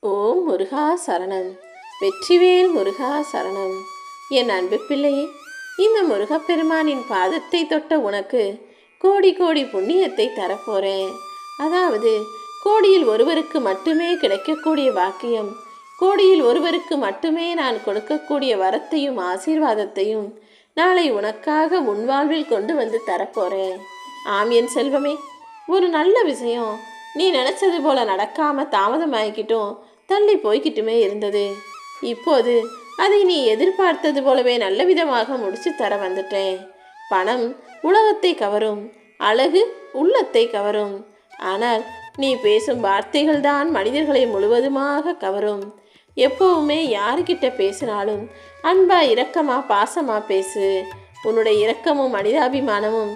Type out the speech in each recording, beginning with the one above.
ஓம் முருகா சரணம். வெற்றிவேல் முருகா சரணம். என் அன்பு பிள்ளையே இந்த முருகப்பெருமானின் பாதத்தை தொட்ட உனக்கு கோடி கோடி புண்ணியத்தை தரப்போறேன். அதாவது கோடியில் ஒருவருக்கு மட்டுமே கிடைக்கக்கூடிய வாக்கியம் கோடியில் ஒருவருக்கு மட்டுமே நான் கொடுக்கக்கூடிய வரத்தையும் ஆசீர்வாதத்தையும் நாளை உனக்காக உன் வாழ்வில் கொண்டு வந்து தரப்போறேன். ஆம் என் செல்வமே ஒரு நல்ல விஷயம். நீ நினச்சது போல நடக்காம தாமதமாகிக்கிட்டும் தள்ளி போய்கிட்டுமே இருந்தது. இப்போது அதை நீ எதிர்பார்த்தது போலவே நல்ல விதமாக முடிச்சு தர வந்துட்டேன். பணம் உலகத்தை கவரும் அழகு உள்ளத்தை கவரும். ஆனால் நீ பேசும் வார்த்தைகள் தான் மனிதர்களை முழுவதுமாக கவரும். எப்பவுமே யாருக்கிட்ட பேசினாலும் அன்பா இரக்கமா பாசமா பேசு. உன்னுடைய இரக்கமும் மனிதாபிமானமும்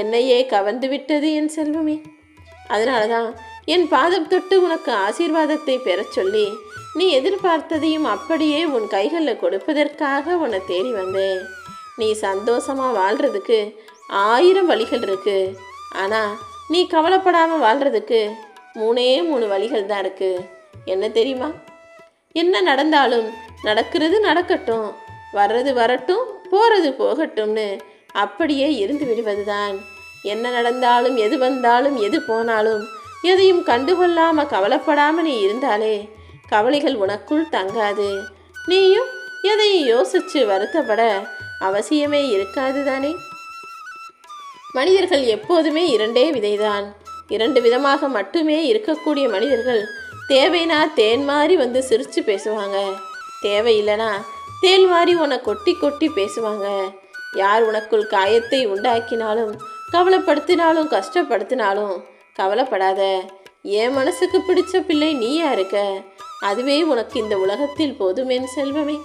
என்னையே கவர்ந்து விட்டது என் செல்வமே. அதனால தான் என் பாதம் தொட்டு உனக்கு ஆசீர்வாதத்தை பெறச் சொல்லி நீ எதிர்பார்த்ததையும் அப்படியே உன் கைகளில் கொடுப்பதற்காக உன்னை தேடி வந்தேன். நீ சந்தோஷமா வாழ்கிறதுக்கு ஆயிரம் வழிகள் இருக்குது ஆனால் நீ கவலைப்படாமல் வாழ்கிறதுக்கு மூணே மூணு வழிகள் தான் இருக்குது என்ன தெரியுமா? என்ன நடந்தாலும் நடக்கிறது நடக்கட்டும் வர்றது வரட்டும் போகிறது போகட்டும்னு அப்படியே இருந்து விடுவதுதான். என்ன நடந்தாலும் எது வந்தாலும் எது போனாலும் எதையும் கண்டுகொள்ளாம கவலைப்படாம நீ இருந்தாலே கவலைகள் உனக்குள் தங்காது. நீயும் எதையும் யோசிச்சு வருத்தப்பட அவசியமே இருக்காது தானே? மனிதர்கள் எப்போதுமே இரண்டே விதைதான். இரண்டு விதமாக மட்டுமே இருக்கக்கூடிய மனிதர்கள் தேவைனா தேன் மாறி வந்து சிரித்து பேசுவாங்க. தேவையில்லைனா தேன் மாறி உன்னை கொட்டி கொட்டி பேசுவாங்க. யார் உனக்குள் காயத்தை உண்டாக்கினாலும் கவலைப்படுத்தினாலும் கஷ்டப்படுத்தினாலும் கவலைப்படாத. என் மனசுக்கு பிடிச்ச பிள்ளை நீயா இருக்க அதுவே உனக்கு இந்த உலகத்தில் போதுமேன் செல்வமே.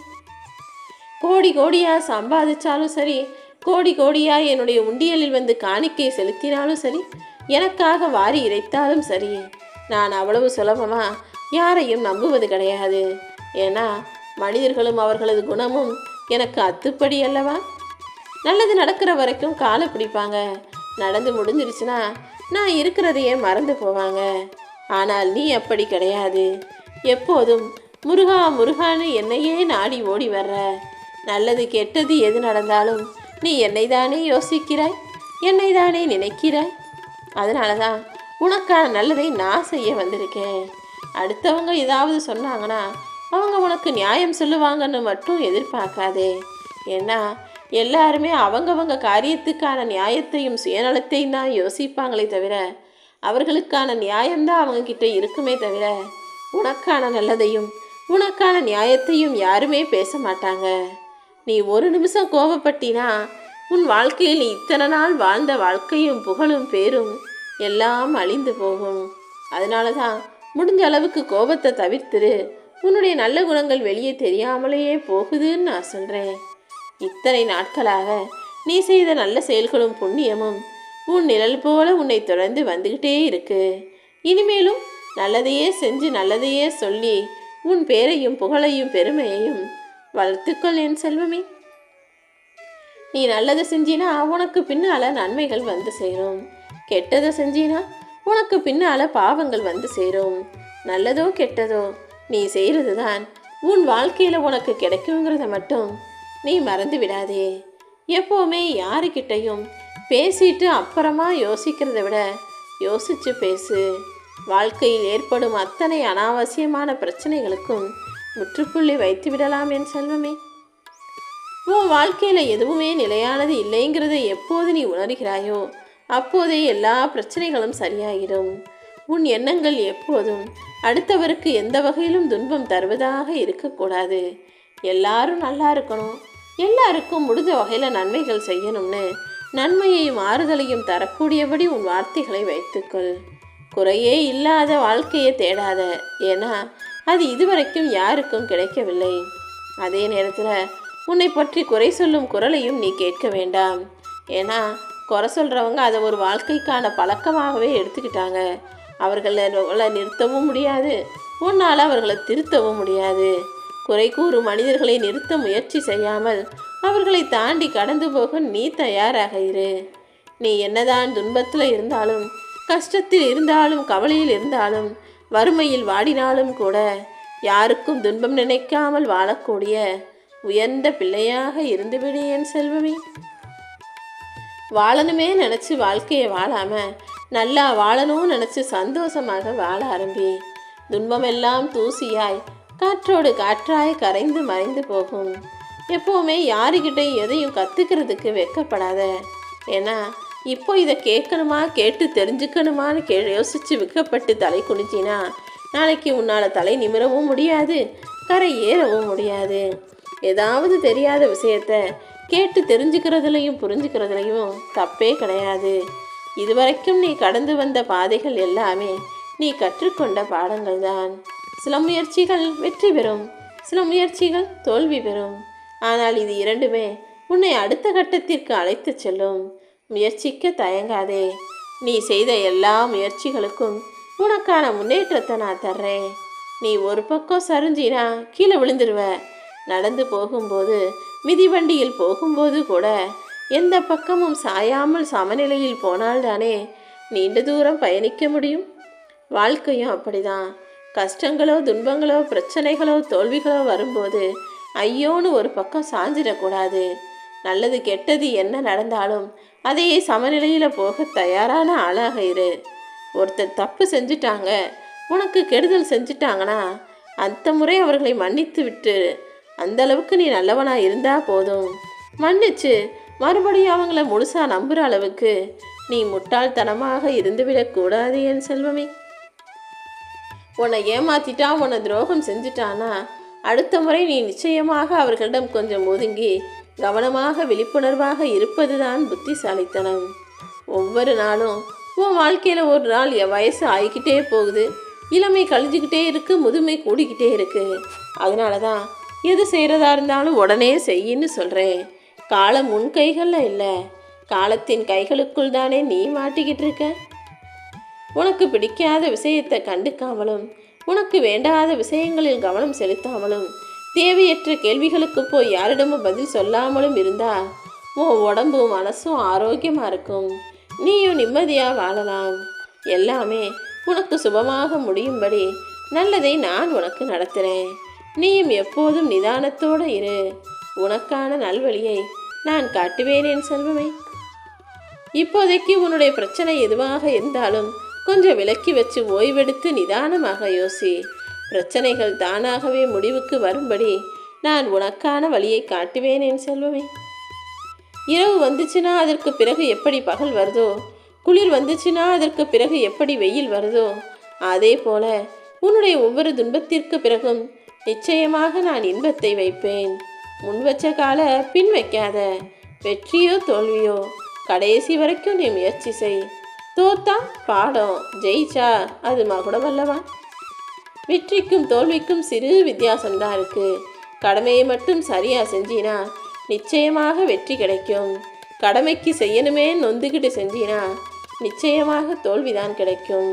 கோடி கோடியா சம்பாதிச்சாலும் சரி கோடி கோடியா என்னுடைய உண்டியலில் வந்து காணிக்கை செலுத்தினாலும் சரி எனக்காக வாரி இறைத்தாலும் சரி நான் அவ்வளவு சுலபமா யாரையும் நம்புவது கிடையாது. ஏன்னா மனிதர்களும் அவர்களது குணமும் எனக்கு அத்துப்படி அல்லவா? நல்லது நடக்கிற வரைக்கும் காலை பிடிப்பாங்க. நடந்து முடிஞ்சிருச்சுன்னா நான் இருக்கிறதையே மறந்து போவாங்க. ஆனால் நீ அப்படி கிடையாது. எப்போதும் முருகா முருகான்னு என்னையே நாடி ஓடி வர்ற. நல்லது கெட்டது எது நடந்தாலும் நீ என்னை தானே யோசிக்கிறாய்? என்னை தானே நினைக்கிறாய்? அதனால தான் உனக்கான நல்லதை நான் செய்ய வந்திருக்கேன். அடுத்தவங்க ஏதாவது சொன்னாங்கன்னா அவங்க உனக்கு நியாயம் சொல்லுவாங்கன்னு மட்டும் எதிர்பார்க்காதே. ஏன்னா எல்லாருமே அவங்கவங்க காரியத்துக்கான நியாயத்தையும் சுயநலத்தையும் தான் யோசிப்பாங்களே தவிர அவர்களுக்கான நியாயம்தான் அவங்க கிட்ட இருக்குமே தவிர உனக்கான நல்லதையும் உனக்கான நியாயத்தையும் யாருமே பேச மாட்டாங்க. நீ ஒரு நிமிஷம் கோபப்பட்டினா உன் வாழ்க்கையில் நீ இத்தனை நாள் வாழ்ந்த வாழ்க்கையும் புகழும் பேரும் எல்லாம் அழிந்து போகும். அதனால தான் முடிஞ்ச அளவுக்கு கோபத்தை தவிர்த்துரு. உன்னுடைய நல்ல குணங்கள் வெளியே தெரியாமலேயே போகுதுன்னு நான் சொல்கிறேன் இத்தனை நாட்களாக நீ செய்த நல்ல செயல்களும் புண்ணியமும் உன் நிழல் போல உன்னை தொடர்ந்து வந்துக்கிட்டே இருக்கு. இனிமேலும் நல்லதையே செஞ்சு நல்லதையே சொல்லி உன் பேரையும் புகழையும் பெருமையையும் வளர்த்துக்கொள் என் செல்வமே. நீ நல்லதை செஞ்சினா உனக்கு பின்னால நன்மைகள் வந்து சேரும். கெட்டதை செஞ்சினா உனக்கு பின்னால பாவங்கள் வந்து சேரும். நல்லதோ கெட்டதோ நீ செய்கிறது தான் உன் வாழ்க்கையில் உனக்கு கிடைக்குங்கிறத மட்டும் நீ மறந்து விடாதே. எப்போவுமே யாருக்கிட்டையும் பேசிட்டு அப்புறமா யோசிக்கிறத விட யோசிச்சு பேசு. வாழ்க்கையில் ஏற்படும் அத்தனை அனாவசியமான பிரச்சனைகளுக்கும் முற்றுப்புள்ளி வைத்து விடலாம் என் செல்வமே. உன் வாழ்க்கையில் எதுவுமே நிலையானது இல்லைங்கிறதை எப்போது நீ உணர்கிறாயோ அப்போதே எல்லா பிரச்சனைகளும் சரியாகிடும் உன் எண்ணங்கள் எப்போதும் அடுத்தவருக்கு எந்த வகையிலும் துன்பம் தருவதாக இருக்கக்கூடாது. எல்லாரும் நல்லா இருக்கணும். எல்லாருக்கும் முடிஞ்ச வகையில் நன்மைகள் செய்யணும்னு நன்மையையும் ஆறுதலையும் தரக்கூடியபடி உன் வார்த்தைகளை வைத்துக்கொள். குறையே இல்லாத வாழ்க்கையை தேடாத ஏன்னா அது இதுவரைக்கும் யாருக்கும் கிடைக்கவில்லை. அதே நேரத்தில் உன்னை பற்றி குறை சொல்லும் குரலையும் நீ கேட்க வேண்டாம். ஏன்னா குறை சொல்கிறவங்க அதை ஒரு வாழ்க்கைக்கான பழக்கமாகவே எடுத்துக்கிட்டாங்க. அவர்களை நிறுத்தவும் முடியாது உன்னால் அவர்களை திருத்தவும் முடியாது. குறை கூறும் மனிதர்களை நிறுத்த முயற்சி செய்யாமல் அவர்களை தாண்டி கடந்து போக நீ தயாராக இரு. நீ என்னதான் துன்பத்தில் இருந்தாலும் கஷ்டத்தில் இருந்தாலும் கவலையில் இருந்தாலும் வறுமையில் வாடினாலும் கூட யாருக்கும் துன்பம் நினைக்காமல் வாழக்கூடிய உயர்ந்த பிள்ளையாக இருந்துவிடு என் செல்வமே. வாழணுமே நினச்சி வாழ்க்கையை வாழாம நல்லா வாழணும்னு நினச்சி சந்தோஷமாக வாழ ஆரம்பி. துன்பமெல்லாம் தூசியாய் காற்றோடு காற்றாய் கரைந்து மறைந்து போகும். எப்போவுமே யாருக்கிட்டையும் எதையும் கற்றுக்கிறதுக்கு வெக்கப்படாத ஏன்னா இப்போ இதை கேட்கணுமா கேட்டு தெரிஞ்சுக்கணுமான்னு கே யோசித்து விற்கப்பட்டு தலை குனிச்சினா நாளைக்கு உன்னால் தலை நிமிரவும் முடியாது கரை ஏறவும் முடியாது. ஏதாவது தெரியாத விஷயத்த கேட்டு தெரிஞ்சுக்கிறதுலையும் புரிஞ்சுக்கிறதுலையும் தப்பே கிடையாது. இதுவரைக்கும் நீ கடந்து வந்த பாதைகள் எல்லாமே நீ கற்றுக்கொண்ட பாடங்கள் தான் சில முயற்சிகள் வெற்றி பெறும் சில முயற்சிகள் தோல்வி பெறும். ஆனால் இது இரண்டுமே உன்னை அடுத்த கட்டத்திற்கு அழைத்துச் செல்லும். முயற்சிக்க தயங்காதே. நீ செய்த எல்லா முயற்சிகளுக்கும் உனக்கான முன்னேற்றத்தை நான் தர்றேன். நீ ஒரு பக்கம் சரிஞ்சினா கீழே விழுந்துருவ. நடந்து போகும்போது மிதிவண்டியில் போகும்போது கூட எந்த பக்கமும் சாயாமல் சமநிலையில் போனால்தானே நீண்ட தூரம் பயணிக்க முடியும்? வாழ்க்கையும் அப்படிதான். கஷ்டங்களோ துன்பங்களோ பிரச்சனைகளோ தோல்விகளோ வரும்போது ஐயோன்னு ஒரு பக்கம் சாஞ்சிடக்கூடாது. நல்லது கெட்டது என்ன நடந்தாலும் அதையே சமநிலையில் போக தயாரான ஆளாக இரு. ஒருத்தர் தப்பு செஞ்சுட்டாங்க உனக்கு கெடுதல் செஞ்சுட்டாங்கன்னா அந்த முறை அவர்களை மன்னித்து விட்டு அந்த அளவுக்கு நீ நல்லவனா இருந்தா போதும். மன்னிச்சு மறுபடியும் அவங்கள முழுசா நம்புகிற அளவுக்கு நீ முட்டாள்தனமாக இருந்துவிடக்கூடாது என் செல்வமே. உன்னை ஏமாத்திட்டா உன்னை துரோகம் செஞ்சுட்டானா? அடுத்த முறை நீ நிச்சயமாக அவர்களிடம் கொஞ்சம் ஒதுங்கி கவனமாக விழிப்புணர்வாக இருப்பதுதான் புத்திசாலித்தனம். ஒவ்வொரு நாளும் உன் வாழ்க்கையில் ஒரு நாள் என் வயசு ஆகிக்கிட்டே போகுது. இளமை கழிஞ்சுக்கிட்டே இருக்கு முதுமை கூடிக்கிட்டே இருக்கு. அதனால தான் எது செய்கிறதா இருந்தாலும் உடனே செய்யின்னு சொல்கிறேன் காலம் உன் கைகளில் இல்லை. காலத்தின் கைகளுக்குள் தானே நீ மாட்டிக்கிட்டு இருக்க? உனக்கு பிடிக்காத விஷயத்தை கண்டுக்காமலும் உனக்கு வேண்டாத விஷயங்களில் கவனம் செலுத்தாமலும் தேவையற்ற கேள்விகளுக்கு போய் யாரிடமும் பதில் சொல்லாமலும் இருந்தா உன் உடம்பும் மனசும் ஆரோக்கியமாக இருக்கும். நீயும் நிம்மதியாக வாழலாம். எல்லாமே உனக்கு சுபமாக முடியும்படி நல்லதை நான் உனக்கு நடத்துகிறேன் நீயும் எப்போதும் நிதானத்தோடு இரு. உனக்கான நல்வழியை நான் காட்டுவேன் என் செல்வமே. இப்போதைக்கு உன்னுடைய பிரச்சனை எதுவாக இருந்தாலும் கொஞ்சம் விலக்கி வச்சு ஓய்வெடுத்து நிதானமாக யோசி. பிரச்சனைகள் தானாகவே முடிவுக்கு வரும்படி நான் உனக்கான வழியை காட்டுவேன் என் செல்வமே. இரவு வந்துச்சுன்னா அதற்கு பிறகு எப்படி பகல் வருதோ? குளிர் வந்துச்சுன்னா அதற்கு பிறகு எப்படி வெயில் வருதோ? அதே போல உன்னுடைய ஒவ்வொரு துன்பத்திற்கு பிறகும் நிச்சயமாக நான் இன்பத்தை வைப்பேன். முன் வச்ச கால பின் வைக்காத. வெற்றியோ தோல்வியோ கடைசி வரைக்கும் நீ முயற்சி செய். தோத்தா பாடம். ஜெயிச்சா அது மகுடம் அல்லவா? வெற்றிக்கும் தோல்விக்கும் சிறு வித்தியாசம்தான் இருக்கு. கடமையை மட்டும் சரியா செஞ்சினா நிச்சயமாக வெற்றி கிடைக்கும். கடமைக்கு செய்யணுமே நொந்துக்கிட்டு செஞ்சினா நிச்சயமாக தோல்விதான் கிடைக்கும்.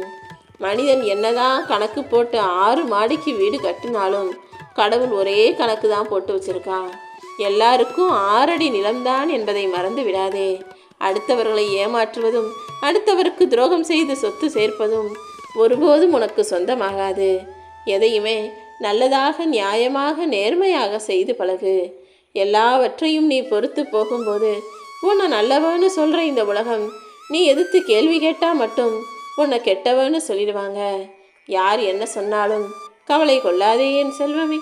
மனிதன் என்னதான் கணக்கு போட்டு ஆறு மாடிக்கு வீடு கட்டினாலும் கடவுள் ஒரே கணக்கு தான் போட்டு வச்சிருக்கான். எல்லாருக்கும் ஆறடி நிலம்தான் என்பதை மறந்து விடாதே. அடுத்தவர்களை ஏமாற்றுவதும் அடுத்தவருக்கு துரோகம் செய்து சொத்து சேர்ப்பதும் ஒருபோதும் உனக்கு சொந்தமாகாது. எதையுமே நல்லதாக நியாயமாக நேர்மையாக செய்து பழகு. எல்லாவற்றையும் நீ பொறுத்து போகும்போது உன்னை நல்லவன்னு சொல்கிற இந்த உலகம் நீ எதிர்த்து கேள்வி கேட்டால் மட்டும் உன்னை கெட்டவன்னு சொல்லிடுவாங்க. யார் என்ன சொன்னாலும் கவலை கொள்ளாதே என் செல்வமே.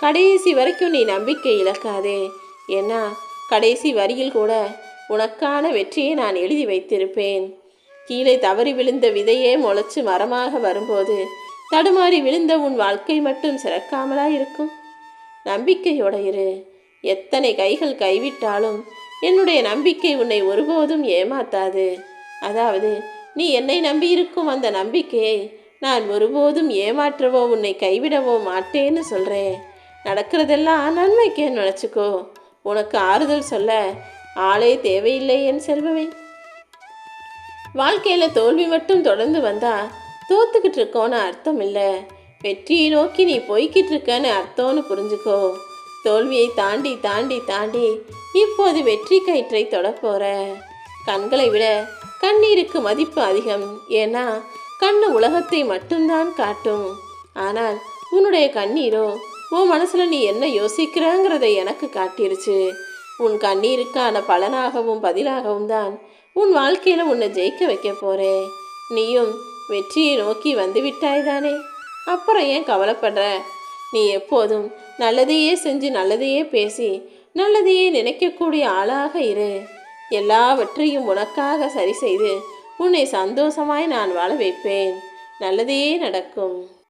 கடைசி வரைக்கும் நீ நம்பிக்கை இழக்காதே. ஏன்னா கடைசி வரியில் கூட உனக்கான வெற்றியை நான் எழுதி வைத்திருப்பேன். கீழே தவறி விழுந்த விதையே முளைச்சு மரமாக வரும்போது தடுமாறி விழுந்த உன் வாழ்க்கை மட்டும் சிறக்காமலா இருக்கும் நம்பிக்கையோட இரு. எத்தனை கைகள் கைவிட்டாலும் என்னுடைய நம்பிக்கை உன்னை ஒருபோதும் ஏமாத்தாது. அதாவது நீ என்னை நம்பியிருக்கும் அந்த நம்பிக்கையை நான் ஒருபோதும் ஏமாற்றவோ உன்னை கைவிடவோ மாட்டேன்னு சொல்கிறேன் நடக்கிறதெல்லாம் நன்மைக்கே நினச்சிக்கோ. உனக்கு ஆறுதல் சொல்ல ஆளே தேவையில்லை என் செல்வமே. வாழ்க்கையில் தோல்வி மட்டும் தொடர்ந்து வந்தா தோத்துக்கிட்டு இருக்கோன்னு அர்த்தம் இல்லை வெற்றியை நோக்கி நீ போய்கிட்டு இருக்கன்னு அர்த்தம்னு புரிஞ்சுக்கோ. தோல்வியை தாண்டி தாண்டி தாண்டி இப்போது வெற்றி கயிற்றை தொடப்போற கண்களை விட கண்ணீருக்கு மதிப்பு அதிகம். ஏன்னா கண்ணு உலகத்தை மட்டும்தான் காட்டும். ஆனால் உன்னுடைய கண்ணீரோ உன் மனசில் நீ என்ன யோசிக்கிறங்கிறத எனக்கு காட்டிருச்சு. உன் கண்ணீருக்கான பலனாகவும் பதிலாகவும் தான் உன் வாழ்க்கையில் உன்னை ஜெயிக்க வைக்க போறேன். நீயும் வெற்றியை நோக்கி வந்து விட்டாய் தானே? அப்புறம் ஏன் கவலைப்படுற? நீ எப்போதும் நல்லதையே செஞ்சு நல்லதையே பேசி நல்லதையே நினைக்கக்கூடிய ஆளாக இரு. எல்லாவற்றையும் உனக்காக சரி செய்து உன்னை சந்தோஷமாய் நான் வாழ வைப்பேன். நல்லதே நடக்கும்.